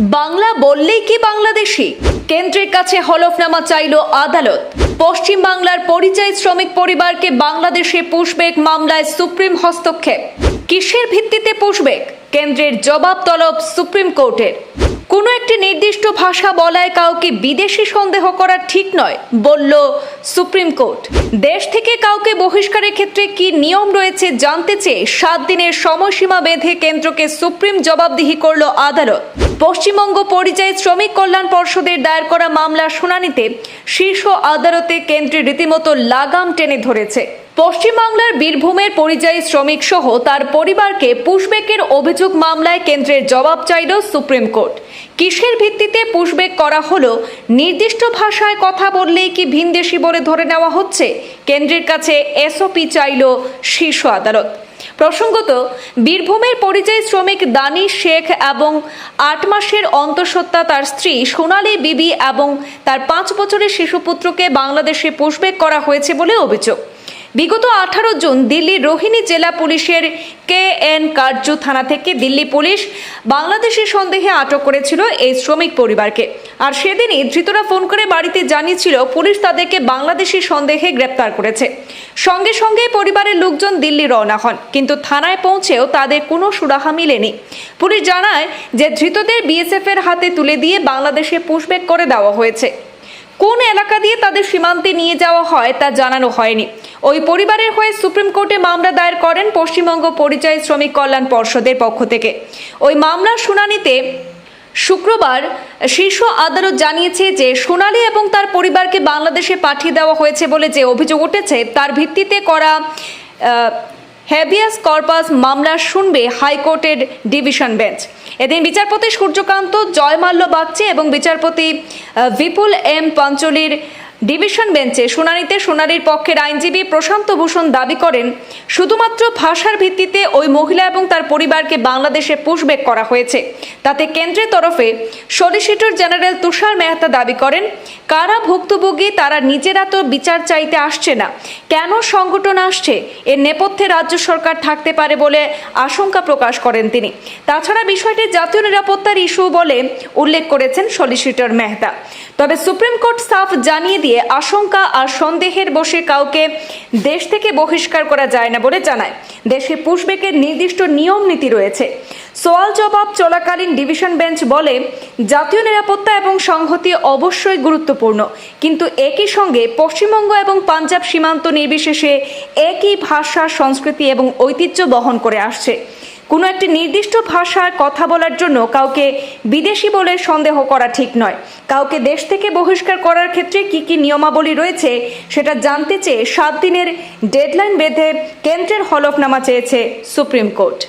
বাংলা বললেই কি বাংলাদেশি? কেন্দ্রের কাছে হলফনামা চাইল আদালত। পশ্চিম বাংলার পরিযায়ী শ্রমিক পরিবারকে বাংলাদেশে পুষবেক মামলায় সুপ্রিম হস্তক্ষেপ। কিসের ভিত্তিতে পুষবেক কেন্দ্রের জবাব তলব সুপ্রিম কোর্টের। কোনো একটি নির্দিষ্ট ভাষা বলায় কাউকে বিদেশি সন্দেহ করা ঠিক নয়, বলল সুপ্রিম কোর্ট। দেশ থেকে কাউকে বহিষ্কারের ক্ষেত্রে কি নিয়ম রয়েছে জানতে চেয়ে সাত দিনের সময়সীমা বেঁধে কেন্দ্রকে সুপ্রিম জবাবদিহি করল আদালত। পশ্চিমবঙ্গ পরিযায়ী শ্রমিক কল্যাণ পর্ষদের দায়ের করা মামলার শুনানিতে শীর্ষ আদালতে কেন্দ্রের রীতিমতো লাগাম টেনে ধরেছে। পশ্চিমবাংলার বীরভূমের পরিযায়ী শ্রমিক সহ তার পরিবারকে পুশবেকের অভিযোগ মামলায় কেন্দ্রের জবাব চাইল সুপ্রিম কোর্ট। কিসের ভিত্তিতে পুশবেক করা হলো? নির্দিষ্ট ভাষায় কথা বললেই কি ভিনদেশি বলে ধরে নেওয়া হচ্ছে? কেন্দ্রের কাছে এসওপি চাইল শীর্ষ আদালত। প্রসঙ্গত, বীরভূমের পরিযায়ী শ্রমিক দানি শেখ এবং আট মাসের অন্তঃসত্ত্বা তার স্ত্রী সোনালি বিবি এবং তার পাঁচ বছরের শিশুপুত্রকে বাংলাদেশে পোষবেক করা হয়েছে বলে অভিযোগ। বিগত আঠারো জুন দিল্লির রোহিণী জেলা পুলিশের কে এন কার্জু থানা থেকে দিল্লি পুলিশ বাংলাদেশি সন্দেহে আটক করেছিল এই শ্রমিক পরিবারকে। আর সেদিনই ধৃতরা ফোন করে বাড়িতে জানিয়েছিল, পুলিশ তাদেরকে বাংলাদেশি সন্দেহে গ্রেপ্তার করেছে। সঙ্গে সঙ্গে পরিবারের লোকজন দিল্লি রওনা হন, কিন্তু থানায় পৌঁছেও তাদের কোনো সুরাহা মিলেনি। পুলিশ জানায় যে ধৃতদের বিএসএফ এর হাতে তুলে দিয়ে বাংলাদেশে পুশব্যাক করে দেওয়া হয়েছে। কোন এলাকা দিয়ে তাদের সীমান্তে নিয়ে যাওয়া হয় তা জানানো হয়নি। ওই পরিবারের হয়ে সুপ্রিম কোর্টে মামলা দায়ের করেন পশ্চিমবঙ্গ পরিযায়ী শ্রমিক কল্যাণ পর্ষদের পক্ষ থেকে। ওই মামলার শুনানিতে শুক্রবার শীর্ষ আদালত জানিয়েছে যে সোনালী এবং তার পরিবারকে বাংলাদেশে পাঠিয়ে দেওয়া হয়েছে বলে যে অভিযোগ উঠেছে, তার ভিত্তিতে করা হ্যাবিয়াস কর্পাস মামলা শুনবে হাইকোর্টের ডিভিশন বেঞ্চ। এদিন বিচারপতি সূর্যকান্ত, জয়মাল্য বাগচি এবং বিচারপতি বিপুল এম পাঞ্চলির ডিভিশন বেঞ্চে শুনানিতে সোনালীর পক্ষের আইনজীবী প্রশান্ত ভূষণ দাবি করেন, শুধুমাত্র ভাষার ভিত্তিতে ওই মহিলা এবং তার পরিবারকে বাংলাদেশে পুশব্যাক করা হয়েছে। তাতে কেন্দ্রের তরফে সলিসিটর জেনারেল তুষার মেহতা দাবি করেন, কারা ভুক্তভোগী তারা নিজেরা তো বিচার চাইতে আসছে না। কেন সংগঠন আসছে? এর নেপথ্যে রাজ্য সরকার থাকতে পারে বলে আশঙ্কা প্রকাশ করেন তিনি। তাছাড়া বিষয়টি জাতীয় নিরাপত্তার ইস্যু বলে উল্লেখ করেছেন সলিসিটর মেহতা। তবে সুপ্রিম কোর্ট সাফ জানিয়ে দিয়ে আশঙ্কা আর সন্দেহের বসে কাউকে দেশ থেকে বহিষ্কার করা যায় না বলে জানায়। দেশে পুশবেকের নির্দিষ্ট নিয়ম নীতি রয়েছে। সোয়াল জবাব চলাকালীন ডিভিশন বেঞ্চ বলে, জাতীয় নিরাপত্তা এবং সংহতি অবশ্যই গুরুত্বপূর্ণ। কিন্তু একই সঙ্গে পশ্চিমবঙ্গ এবং পাঞ্জাব সীমান্ত নির্বিশেষে একই ভাষা, সংস্কৃতি এবং ঐতিহ্য বহন করে আসছে। কোনো একটি নির্দিষ্ট ভাষায় কথা বলার জন্য কাউকে বিদেশি বলে সন্দেহ করা ঠিক নয়। কাউকে দেশ থেকে বহিষ্কার করার ক্ষেত্রে কি কি নিয়মাবলী রয়েছে সেটা জানতে চেয়ে সাত দিনের ডেডলাইন বেঁধে কেন্দ্রের হলফনামা চেয়েছে সুপ্রিম কোর্ট।